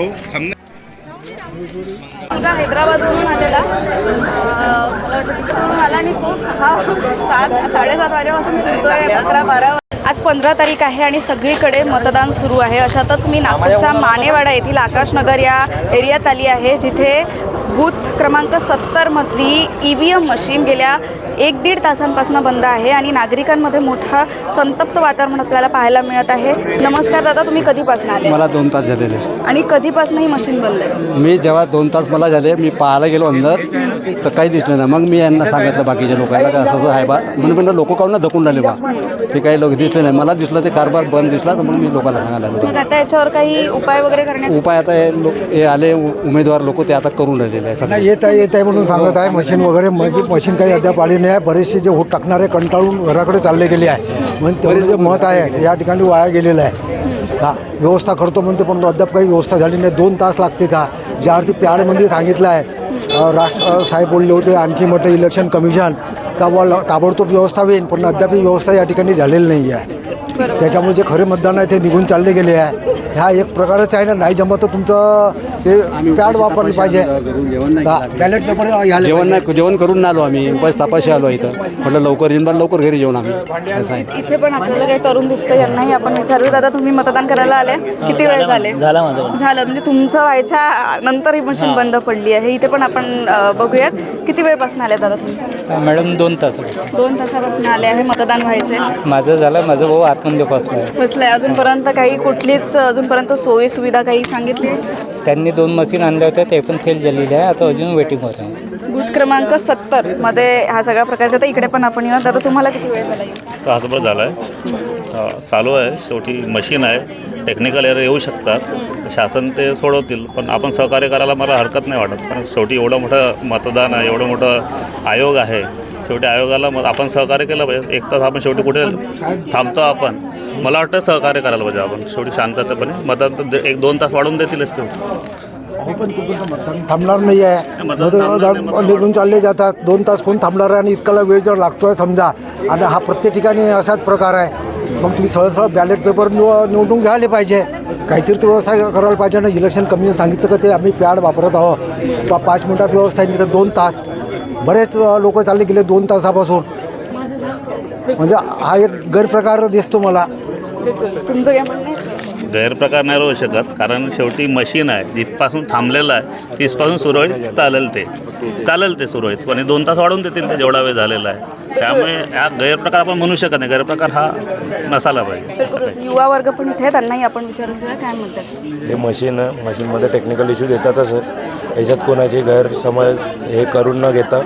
भाऊ थांबणार मुलगा हैदराबादवरून आलेला. मला वाटतं तिकडून आला आणि तो सहा सात साडेसात वाजेपासून फिरतोय अकरा बारा आज पंधरा तारीख आहे आणि सगळीकडे मतदान सुरू आहे. अशातच मी नागपूरच्या मानेवाडा येथील आकाशनगर या एरियात आली आहे जिथे बूथ क्रमांक सत्तरमधली ई व्ही एम मशीन गेल्या एक दीड तासांपासून बंद आहे आणि नागरिकांमध्ये मोठा संतप्त वातावरण आपल्याला पाहायला मिळत आहे. नमस्कार दादा तुम्ही कधीपासून आले? मला दोन तास झालेले. आणि कधीपासून ही मशीन बंद आहे? मी जेव्हा दोन तास मला झाले मी पाहायला गेलो अंदर तर काही दिसलं नाही. मग मी यांना सांगितलं बाकीच्या लोकांना का असं असं आहे बा. म्हणून म्हणलं लोक काहून ना धकून राहिले बा? ते काही लोक दिसले नाही. मला दिसलं ते कारभार बंद दिसला तर मग मी लोकांना सांगायला लागलो. मग आता याच्यावर काही उपाय वगैरे करण्यात उपाय आता हे लोक हे आले उ- उमेदवार लोक ते आता करून राहिलेले आहे सगळे नाही येत आहे येत आहे म्हणून सांगत आहे. मशीन वगैरे मग मशीन काही अद्याप आली नाही. आहे बरेचसे जे होत टाकणारे कंटाळून घराकडे चालले गेले आहे. म्हणून तेवढं जे मत आहे या ठिकाणी वाया गेलेलं आहे. हा व्यवस्था करतो म्हणते पण अद्याप काही व्यवस्था झाली नाही. दोन तास लागते का? ज्यावरती प्याडमध्ये सांगितलं आहे. राष्ट्र साहेब बोलले होते आणखी मोठं इलेक्शन कमिशन का बुवा ताबडतोब व्यवस्था होईल पण अद्याप ही व्यवस्था या ठिकाणी झालेली नाही आहे. त्याच्यामुळे जे खरे मतदान आहे ते निघून चालले गेले आहे. ह्या एक प्रकारच आहे ना नाही जमत तर तुमचं ते पॅड वापरलं पाहिजे. बॅलेट पेपर जेवण नाही जेवण करून आलो आम्ही. बस तपाशी आलो इथं. म्हटलं लवकर येऊन लवकर घरी जेवण आम्ही. असं आहे. इथे पण आपल्याला काही तरुण दिसतं यांनाही आपण विचारू. दादा तुम्ही मतदान करायला आले? किती वेळ झाले? झाला माझं झालं म्हणजे तुमचं व्हायच्या नंतर ही मशीन बंद पडली आहे. इथे पण आपण अ, बघूयात. किती वेळपासून आले दादा तुम्ही? मॅडम दोन तास दोन तासापासून आले आहे मतदान व्हायचे. माझं झालं माझं भाऊ आतमध्ये बसलाय. बसलंय. अजूनपर्यंत काही कुठलीच अजूनपर्यंत सोयी सुविधा काही सांगितली? त्यांनी दोन मशीन आणल्या होत्या ते पण फेल झालेले आहे. आता अजून वेटिंगवर आहे. बूथ क्रमांक सत्तरमध्ये हा सगळा प्रकार आता इकडे पण आपण येऊ दादा तुम्हाला किती वेळ झाला? येऊन? तासभर झाला आहे चालू आहे. शेवटी मशीन आहे. टेक्निकल एरर येऊ शकतात. शासन ते सोडवतील पण आपण सहकार्य करायला मला हरकत नाही वाटत. कारण शेवटी एवढं मोठं मतदान आहे एवढं मोठं आयोग आहे शेवटी आयोगाला मग आपण सहकार्य केलं पाहिजे. एक तास आपण शेवटी कुठे थांबतो आपण? मला वाटतं सहकार्य करायला पाहिजे आपण. शेवटी शांततेपणे मतदान एक दोन तास वाढून देतीलच ते. हो पण तोपर्यंत मतदान थांबणार नाही आहे निघून चालले जातात. दोन तास कोण थांबणार आहे? आणि इतकाला वेळ जर लागतोय समजा. आणि हा प्रत्येक ठिकाणी असाच प्रकार आहे. मग तुम्ही सहज सहज बॅलेट पेपर निव निवडून घ्यायला पाहिजे. काहीतरी ते व्यवस्था करायला पाहिजे. ना इलेक्शन कमी सांगितलं का ते आम्ही पॅड वापरत आहोत. पाच मिनटात व्यवस्था आहे. दोन तास. बरेच लोक चालले गेले दोन तासापासून. म्हणजे हा एक गैरप्रकार दिसतो मला. तुमचं काय म्हणणं आहे? गैरप्रकार नाही राहू शकत कारण शेवटी मशीन आहे. जिथपासून थांबलेलं आहे तिथपासून सुरळीत चालेल ते. चालेल ते सुरळीत पण दोन तास वाढवून देतील ते जेवढा वेळ झालेला आहे. त्यामुळे हा गैरप्रकार आपण म्हणू शकत नाही. गैरप्रकार हा नसायला पाहिजे. युवा वर्ग पण इथे आहे त्यांनाही आपण विचारून घेऊया काय म्हणतात? हे मशीन मशीनमध्ये टेक्निकल इश्यूज येतातच आहे याच्यात कोणाची गैरसमज हे करून न घेता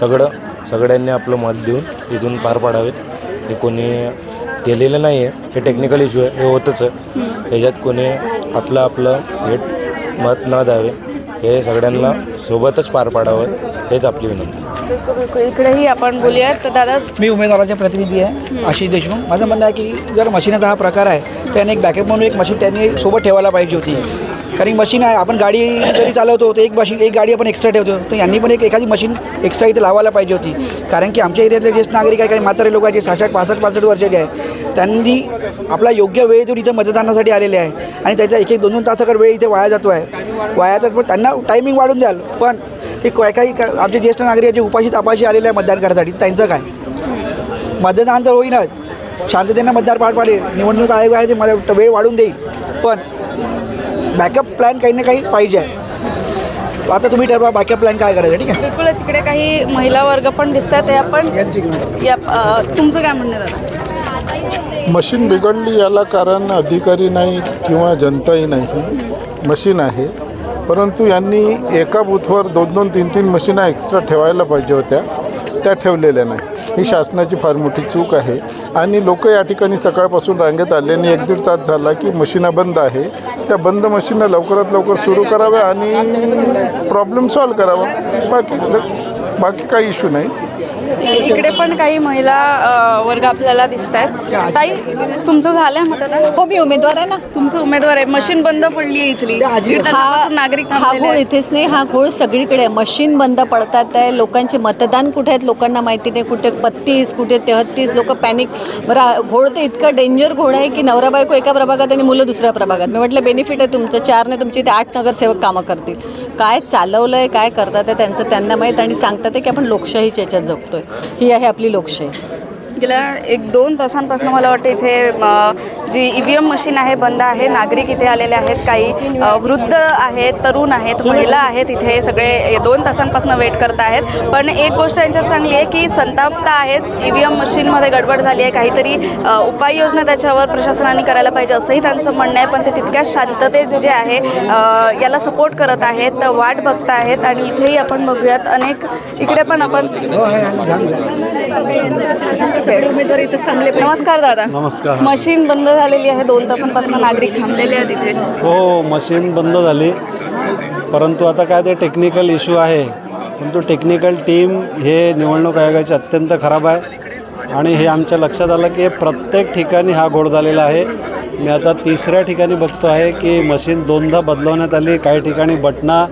सगळं सगळ्यांनी आपलं मत देऊन इथून पार पाडावे. हे कोणी केलेलं नाही आहे हे टेक्निकल इश्यू आहे हे होतच आहे. याच्यात कोणी आपलं आपलं हे मत न द्यावे. हे सगळ्यांना सोबतच पार पाडावं हेच आपली विनंती. इकडेही आपण बोलूयात. तर दादा मी उमेदवाराचे प्रतिनिधी आहे आशिष देशमुख. माझं म्हणणं आहे की जर मशीनचा हा प्रकार आहे त्याने एक बॅकअप म्हणून एक मशीन त्यांनी सोबत ठेवायला पाहिजे होती. कारण मशीन आहे आपण गाडी जरी चालवतो तर एक मशीन एक गाडी आपण एक्स्ट्रा ठेवतो. तर यांनी पण एक एखादी मशीन एक्स्ट्रा इथे लावायला पाहिजे होती. कारण की आमच्या एरियातले ज्येष्ठ नागरिक आहे काही म्हातारे लोक जे साठ पासष्ट पासष्ट वर्षाचे आहे त्यांनी आपला योग्य वेळ देऊन इथं मतदानासाठी आलेले आहे. आणि त्याचा एक एक दोन दोन तासाकडे वेळ इथे वाया जातो आहे. वाया जात पण त्यांना टायमिंग वाढून द्याल. पण ते काय काही आमचे ज्येष्ठ नागरिक जे उपाशी तापाशी आलेले आहे मतदान करायसाठी त्यांचं काय? मतदान तर होईनच. शांततेनं मतदार पार पाडेल. निवडणूक आयोग आहे ते मला वेळ वाढून देईल. पण बॅकअप प्लॅन काही ना काही पाहिजे. आहे आता तुम्ही ठरवा बॅकअप प्लॅन काय करायचं ठीक आहे? बिलकुलच इकडे काही महिला वर्ग पण दिसतात ते आपण या तुमचं काय म्हणणं दादा? मशीन बिघडली याला कारण अधिकारी नाही किंवा जनताही नाही. मशीन आहे. परंतु यांनी एका बूथवर दोन दोन तीन तीन मशीना एक्स्ट्रा ठेवायला पाहिजे होत्या. त्या ठेवलेल्या नाही ही शासनाची फार मोठी चूक आहे. आणि लोक या ठिकाणी सकाळपासून रांगेत आले आणि एक दीड तास झाला की मशीना बंद आहे. त्या बंद मशीना लवकरात लवकर सुरू कराव्या आणि प्रॉब्लेम सॉल्व करावा. बाकी बाकी काही इश्यू नाही. इकडे पण काही महिला अ, वर्ग आपल्याला दिसत आहेत ताई तुमचं झालंय मतदान हो मी उमेदवार आहे ना. तुमचं उमेदवार आहे. मशीन बंद पडली आहे इथली दीड तासापासून नागरिक हा थांबलेले घोळ आहेत. इथेच नाही हा घोळ सगळीकडे आहे. मशीन बंद पडतात आहे. लोकांचे मतदान कुठे आहेत लोकांना माहिती नाही. कुठे बत्तीस कुठे तेहत्तीस लोक पॅनिक बरं घोळ तर इतका डेंजर घोळ आहे की नवरा बायको एका प्रभागात आणि मुलं दुसऱ्या प्रभागात. मी म्हटलं बेनिफिट आहे तुमचं. चार नाही तुमची ते आठ नगरसेवक कामं करतील. काय चालवलं आहे काय करतात आहे त्यांचं त्यांना माहीत आणि सांगतात आहे की आपण लोकशाहीच्या याच्यात जगतोय. ही आहे आपली लोकशाही. गेल्या एक दोन तासांपासून मला वाटतं इथे जी ई व्ही एम मशीन आहे बंद आहे नागरिक इथे आलेले आहेत काही वृद्ध आहेत तरुण आहेत महिला आहेत इथे सगळे दोन तासांपासून वेट करत आहेत. पण एक गोष्ट यांच्यात चांगली आहे की संताप्त आहेत ई व्ही एम मशीनमध्ये गडबड झाली आहे काहीतरी उपाययोजना त्याच्यावर प्रशासनाने करायला पाहिजे असंही त्यांचं म्हणणं आहे. पण ते तितक्याच शांततेत जे आहे याला सपोर्ट करत आहेत वाट बघत आहेत आणि इथेही आपण बघूयात. अनेक इकडे पण आपण हो, उमेदवार इथेच थांबले नमस्कार दादा. नमस्कार. मशीन बंद झालेली आहे. दोन तासांपासून नागरिक थांबलेले आहेत इथे. हो मशीन बंद झाली. परंतु आता काय ते टेक्निकल इश्यू आहे. परंतु टेक्निकल टीम हे निवडणूक आयोगाचे अत्यंत खराब आहे. आणि हे आमच्या लक्षात आलं की प्रत्येक ठिकाणी हा घोळ झालेला आहे. मी आता तिसऱ्या ठिकाणी बघतो आहे की मशीन दोनदा बदलवण्यात आली. काही ठिकाणी बटना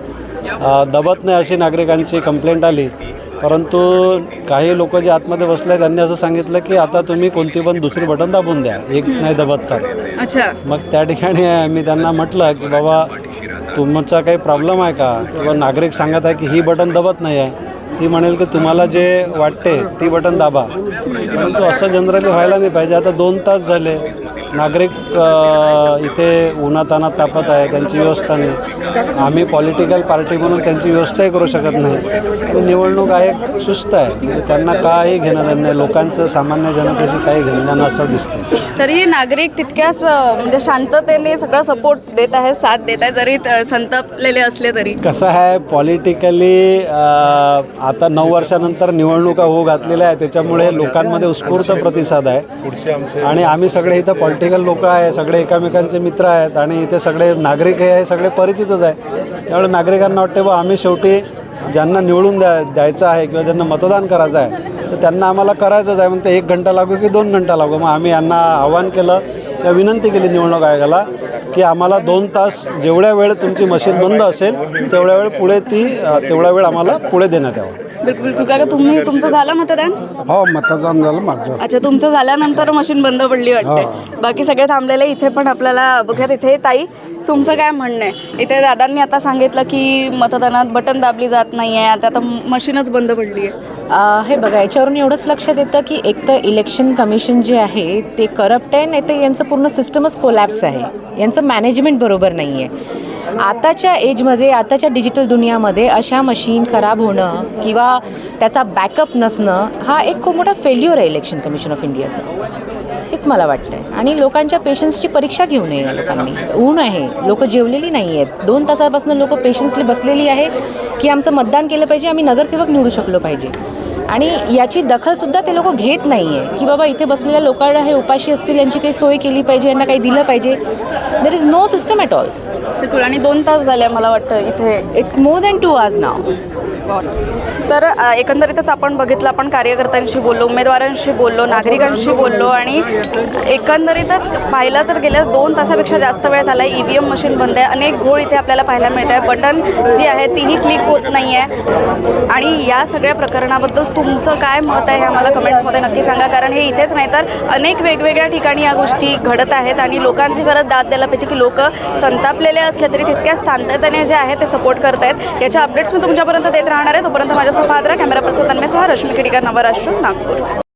दबत नाही अशी नागरिकांची कंप्लेंट आली. परंतु काही लोक जे आतमध्ये बसले त्यांनी असं सांगितलं की आता तुम्ही कोणती पण दुसरी बटन दाबून द्या एक नाही दबत तर अच्छा. मग त्या ठिकाणी मी त्यांना म्हटलं की बाबा तुमचा काही प्रॉब्लेम आहे का? किंवा नागरिक सांगत आहे की ही बटन दबत नाही आहे ती म्हणेल की तुम्हाला जे वाटते ती बटन दाबा. परंतु असं जनरली व्हायला नाही पाहिजे. आता दोन तास झाले. नागरिक इथे उन्हातानात तापत आहे. त्यांची व्यवस्था नाही. आम्ही पॉलिटिकल पार्टी म्हणून त्यांची व्यवस्थाही करू शकत नाही. निवडणूक आहे सुस्त आहे. म्हणजे त्यांना काही घेणं देणं नाही. लोकांचं सामान्य जनतेशी काही घेणं देणं असं दिसतं तरी नागरिक तितक्याच म्हणजे शांततेने सगळं सपोर्ट देत आहे साथ देत आहे जरी संतापलेले असले तरी. कसं आहे पॉलिटिकली आता नऊ वर्षानंतर निवडणुका होऊ घातलेल्या आहे त्याच्यामुळे लोकांमध्ये उत्स्फूर्त प्रतिसाद आहे. आणि आम्ही सगळे इथं पॉलिटिकल लोक आहे सगळे एकमेकांचे मित्र आहेत आणि इथे सगळे नागरिक हे सगळे परिचितच आहे. त्यामुळे नागरिकांना वाटते बा आम्ही शेवटी ज्यांना निवडून द्या द्यायचं आहे किंवा ज्यांना मतदान करायचं आहे तर त्यांना आम्हाला करायचंच आहे. मग ते एक घंटा लागू की दोन घंटा लागू? मग आम्ही यांना आव्हान केलं किंवा विनंती केली निवडणूक आयोगाला की आम्हाला दोन तास जेवढ्या वेळ तुमची मशीन बंद असेल तेवढ्या वेळ पुढे ती अ, तेवढा वेळ आम्हाला पुढे देण्यात यावं. बिलकुल बिलकुल. काका तुम्ही तुमचं झालं मतदान? हो मतदान झालं माझं. अच्छा तुमचं झाल्यानंतर मशीन बंद पडली वाटते. बाकी सगळे थांबलेले इथे पण आपल्याला बघूयात इथे. ताई तुमचं काय म्हणणं आहे? इथे दादांनी आता सांगितलं की मतदानात बटन दाबली जात नाही आहे आता आता मशीनच बंद पडली आहे हे बघा याच्यावरून एवढंच लक्षात येतं की एक तर इलेक्शन कमिशन जे आहे ते करप्ट आहे नाही तर यांचं पूर्ण सिस्टमच कोलॅप्स आहे. यांचं मॅनेजमेंट बरोबर नाही आहे आताच्या एजमध्ये आताच्या डिजिटल दुनियामध्ये अशा मशीन खराब होणं किंवा त्याचा बॅकअप नसणं हा एक खूप मोठा फेल्युअर आहे इलेक्शन कमिशन ऑफ इंडियाचं हेच मला वाटतंय. आणि लोकांच्या पेशन्सची परीक्षा घेऊ नये या लोकांनी. ऊन आहे. लोक जेवलेली नाही आहेत दोन तासापासून लोक पेशन्सली बसलेली आहे की आमचं मतदान केलं पाहिजे आम्ही नगरसेवक निवडू शकलो पाहिजे. आणि याची दखलसुद्धा ते लोक घेत नाही आहे की बाबा इथे बसलेल्या लोकांना हे उपाशी असतील यांची काही सोय केली पाहिजे यांना काही दिलं पाहिजे. There is no system at all बिलकुल. आणि दोन तास झाले मला वाटतं इथे. It's more than two hours नाव तर एकंदरीतच आपण बघितलं आपण कार्यकर्त्यांशी बोललो उमेदवारांशी बोललो नागरिकांशी बोललो आणि एकंदरीतच पाहिलं तर गेल्या दोन तासापेक्षा जास्त वेळ झाला आहे ई व्ही एम मशीन बंद आहे. अनेक घोळ इथे आपल्याला पाहायला मिळत आहे बटन जी आहे तीही क्लिक होत नाही आहे. आणि या सगळ्या प्रकरणाबद्दल तुमचं काय मत आहे हे आम्हाला कमेंट्समध्ये नक्की सांगा. कारण हे इथेच नाही तर अनेक वेगवेगळ्या ठिकाणी या गोष्टी घडत आहेत आणि लोकांची खरंच दाद द्यायला पाहिजे की लोक संतापलेले असले तरी तितक्या शांततेने जे आहे ते सपोर्ट करत आहेत याच्या अपडेट्स मी तुमच्यापर्यंत देत राहणार आहे. तोपर्यंत माझ्या पाहत कॅमेरा पर्सन तन्मयसह रश्मी खेडीकर नवराष्ट्र नागपूर.